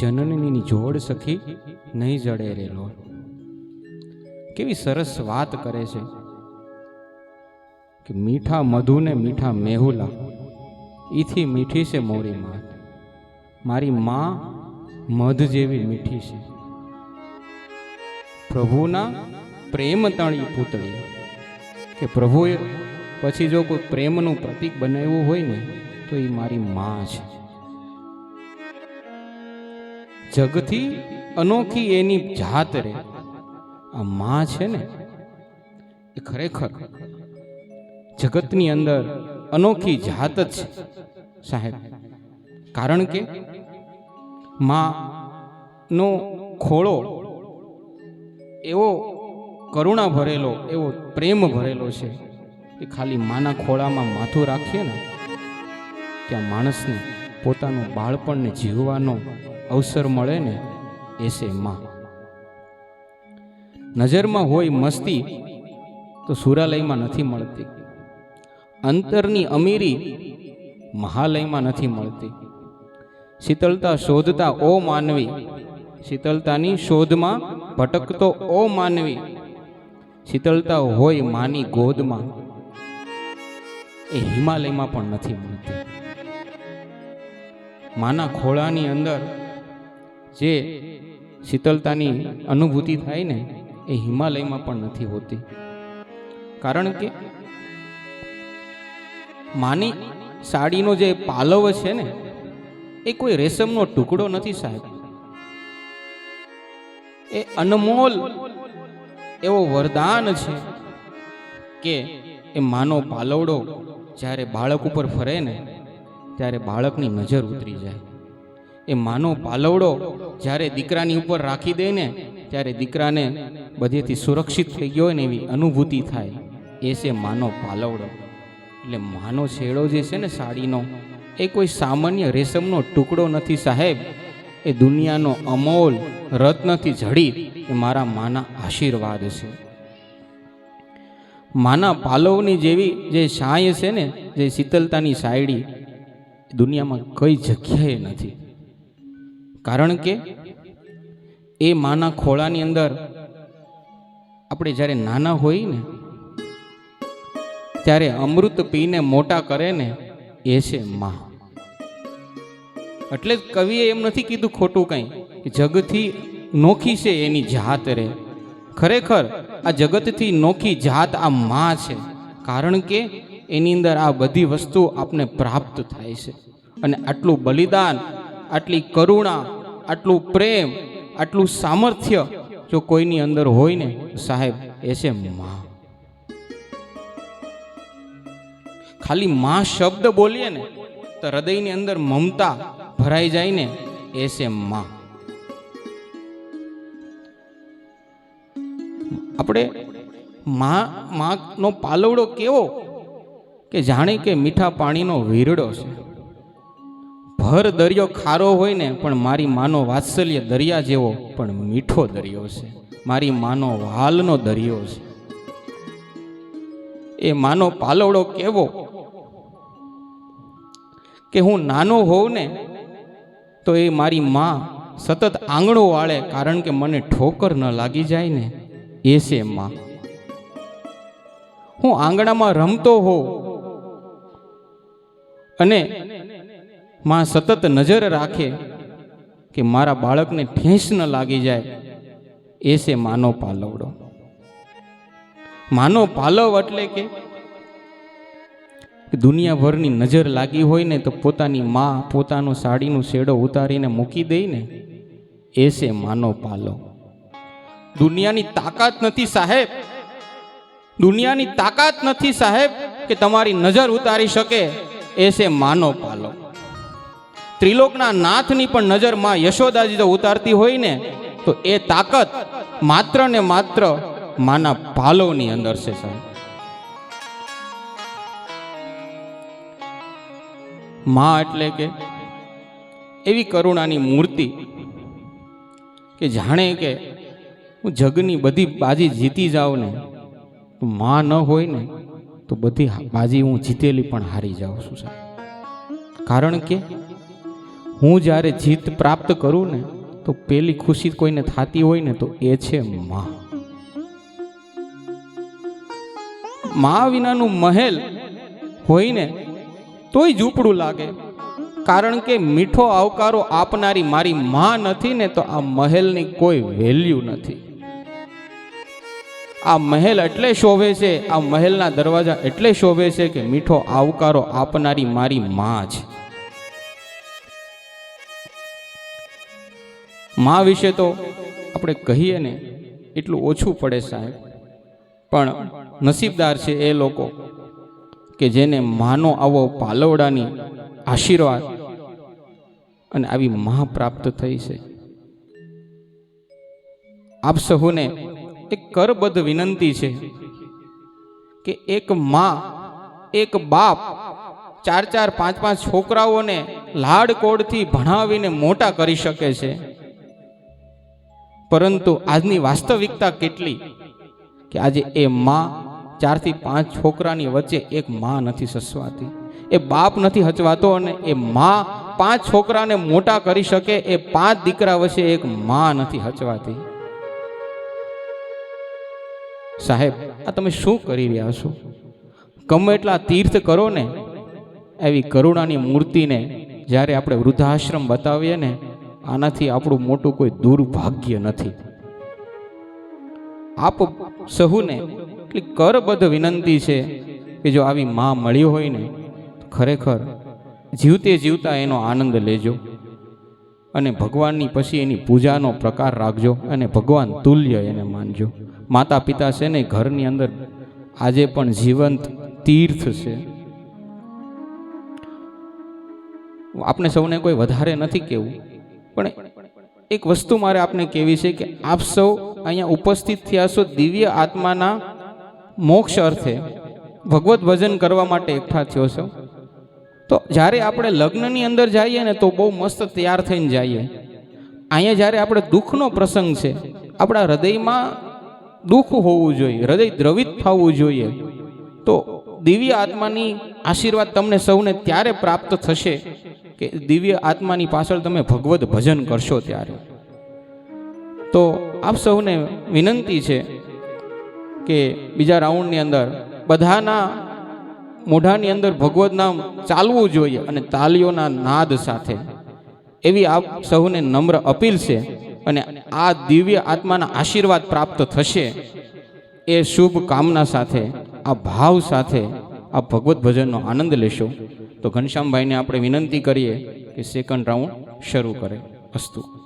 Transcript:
જનનીની જોડ સખી નહીં જડે રેલો કેવી સરસ વાત કરે છે કે મીઠા મધુ ને મીઠા મેહુલા, ઈથી મીઠી છે મોરી માત. મારી માં મધ જેવી મીઠી છે. પ્રભુના પ્રેમ તણી પૂતળી. કે પ્રભુએ પછી જો કોઈ પ્રેમનું પ્રતીક બનાવ્યું હોય ને, તો એ મારી માં છે. જગથી અનોખી એની જાત રે. આ માં છે ને, એ ખરેખર જગતની અંદર અનોખી જાત જ છે. સાહેબ, કારણ કે માનો ખોળો એવો કરુણા ભરેલો, એવો પ્રેમ ભરેલો છે કે ખાલી માના ખોળામાં માથું રાખીએ ને, ત્યાં માણસને પોતાનું બાળપણને જીવવાનો અવસર મળે ને એ છે માં. નજરમાં હોય મસ્તી તો સુરાલયમાં નથી મળતી. અંતરની અમીરી મહાલયમાં નથી મળતી. શીતળતા શોધતા ઓ માનવી. શીતળતાની શોધમાં ભટકતો ઓ માનવી. શીતળતા હોય માની ગોદમાં. એ હિમાલયમાં પણ નથી મળતી. માના ખોળાની અંદર જે શીતળતાની અનુભૂતિ થાય ને એ હિમાલયમાં પણ નથી હોતી. કારણ કે માની સાડીનો જે પાલવ છે ને, એ કોઈ રેશમનો ટુકડો નથી સાહેબ. એ અનમોલ એવો વરદાન છે કે એ માનો પાલવડો જ્યારે બાળક ઉપર ફરે ને, ત્યારે બાળકની નજર ઉતરી જાય. એ માનો પાલવડો જ્યારે દીકરાની ઉપર રાખી દે ને, ત્યારે દીકરાને બધેથી સુરક્ષિત થઈ ગયો ને એવી અનુભૂતિ થાય. એ છે માનો પાલવડો. એટલે માનો છેડો જે છે ને સાડીનો, એ કોઈ સામાન્ય રેશમનો ટુકડો નથી સાહેબ. એ દુનિયાનો અમોલ રત્નથી જડી એ મારા માના આશીર્વાદ છે. માના પાલવની જેવી જે છાંય છે ને, જે શીતલતાની સાયડી, દુનિયામાં કઈ જગ્યાએ નથી. કારણ કે એ માના ખોળાની અંદર આપણે જ્યારે નાના હોઈએ ને, ત્યારે અમૃત પીને મોટા કરે ને, એ છે માં. એટલે જ કવિએ એમ નથી કીધું ખોટું કંઈ, કે જગથી નોખી છે એની જાત રે. ખરેખર આ જગતથી નોખી જાત આ માં છે, કારણ કે એની અંદર આ બધી વસ્તુ આપને પ્રાપ્ત થાય છે. અને આટલું બલિદાન આટલી કરુણા, આટલું પ્રેમ, આટલું સામર્થ્ય જો કોઈની અંદર હોય ને સાહેબ, એ છે માં. ખાલી માં શબ્દ બોલીએ ને, તો હૃદયની અંદર મમતા ભરાઈ જાય ને, એ છે માં. આપણે માં, માનો પાલવડો કેવો કે જાણે કે મીઠા પાણીનો વીરડો છે. ભર દરિયો ખારો હોય ને, પણ મારી માનો વાત્સલ્ય દરિયા જેવો, પણ મીઠો દરિયો છે. મારી માનો વાલનો દરિયો છે. એ માનો પાલવડો કેવો? કે હું નાનો હોઉં ને, તો એ મારી માં સતત આંગણો વાળે, કારણ કે મને ઠોકર ન લાગી જાય ને, એ છે માં. હું આંગણામાં રમતો હોઉં અને માં સતત નજર રાખે કે મારા બાળકને ઠેસ ન લાગી જાય, એ છે માનો પાલવડો. માનો પાલવ એટલે કે દુનિયાભરની નજર લાગી હોય ને તો પોતાની મા પોતાનો સાડીનો શેડો ઉતારીને મૂકી દઈ ને, એ છે માનો પાલો દુનિયાની તાકાત નથી સાહેબ. દુનિયાની તાકાત નથી સાહેબ કે તમારી નજર ઉતારી શકે, એ છે માનો પાલો ત્રિલોકના નાથની પણ નજરમાં યશોદાજી જો ઉતારતી હોય ને, તો એ તાકાત માત્ર ને માત્ર માના ભાલોની અંદર છે સાહેબ. માં એટલે કે એવી કરુણાની મૂર્તિ કે જાણે કે હું જગની બધી બાજી જીતી જાઉં ને, તો માં ન હોય ને, તો બધી બાજી હું જીતેલી પણ હારી જાઉં છું સાહેબ. કારણ કે હું જ્યારે જીત પ્રાપ્ત કરું ને, તો પેલી ખુશી કોઈને થતી હોય ને, તો એ છે માં. મા વિનાનું મહેલ હોય ને, તોય ઝૂંપડું લાગે. કારણ કે મીઠો આવકારો આપનારી મારી માં નથી ને, તો આ મહેલની કોઈ વેલ્યુ નથી. આ મહેલ એટલે શોભે છે, આ મહેલના દરવાજા એટલે શોભે છે કે મીઠો આવકારો આપનારી મારી માં છે માં વિશે તો આપણે કહીએ ને, એટલું ઓછું પડે સાહેબ. પણ નસીબદાર છે એ લોકો કે જેને માનો આવો પાલવડાની આશીર્વાદ અને આવી મહા પ્રાપ્ત થઈ છે. આપ સહુને એક કરબદ્ધ વિનંતી છે કે એક માં, એક બાપ, ચાર ચાર પાંચ પાંચ છોકરાઓને લાડકોડથી ભણાવીને મોટા કરી શકે છે. પરંતુ આજની વાસ્તવિકતા કેટલી? કે આજે એ માં ચારથી પાંચ છોકરાની વચ્ચે એક માં નથી સસવાતી. એ બાપ નથી હચવાતો અને એ માં પાંચ છોકરાને મોટા કરી શકે એ પાંચ દીકરા વચ્ચે એક માં નથી હચવાતી. સાહેબ, આ તમે શું કરી રહ્યા છો? ગમે એટલા તીર્થ કરો ને, એવી કરુણાની મૂર્તિને જ્યારે આપણે વૃદ્ધાશ્રમ બતાવીએ ને આનાથી આપણું મોટું કોઈ દુર્ભાગ્ય નથી. આપ સહુને એટલી કરબદ્ધ વિનંતી છે કે જો આવી માં મળી હોય ને ખરેખર જીવતે જીવતા એનો આનંદ લેજો અને ભગવાનની પછી એની પૂજાનો પ્રકાર રાખજો અને ભગવાન તુલ્ય એને માનજો. માતા પિતા છે ને, ઘરની અંદર આજે પણ જીવંત તીર્થ છે. આપણે સૌને કોઈ વધારે નથી કહેવું પણ એક વસ્તુ મારે આપને કહેવી છે કે આપ સૌ અહીંયા ઉપસ્થિત થયા છો દિવ્ય આત્માના મોક્ષ અર્થે. ભગવત ભજન કરવા માટે એકઠા થયો છો. તો જ્યારે આપણે લગ્નની અંદર જઈએ ને તો બહુ મસ્ત તૈયાર થઈને જઈએ. અહીંયા જ્યારે આપણે દુઃખનો પ્રસંગ છે, આપણા હૃદયમાં દુઃખ હોવું જોઈએ, હૃદય દ્રવિત થવું જોઈએ. તો દિવ્ય આત્માની આશીર્વાદ તમને સૌને ત્યારે પ્રાપ્ત થશે કે દિવ્ય આત્માની પાછળ તમે ભગવદ્ ભજન કરશો ત્યારે. તો આપ સૌને વિનંતી છે કે બીજા રાઉન્ડની અંદર બધાના મોઢાની અંદર ભગવદ્ નામ ચાલવું જોઈએ અને તાલીઓના નાદ સાથે. એવી આપ સૌને નમ્ર અપીલ છે અને આ દિવ્ય આત્માના આશીર્વાદ પ્રાપ્ત થશે. એ શુભ કામના સાથે, આ ભાવ સાથે આ ભગવત ભજનનો આનંદ લેશો. તો ઘનશ્યામભાઈને આપણે વિનંતી કરીએ કે સેકન્ડ રાઉન્ડ શરૂ કરે અસ્તુ.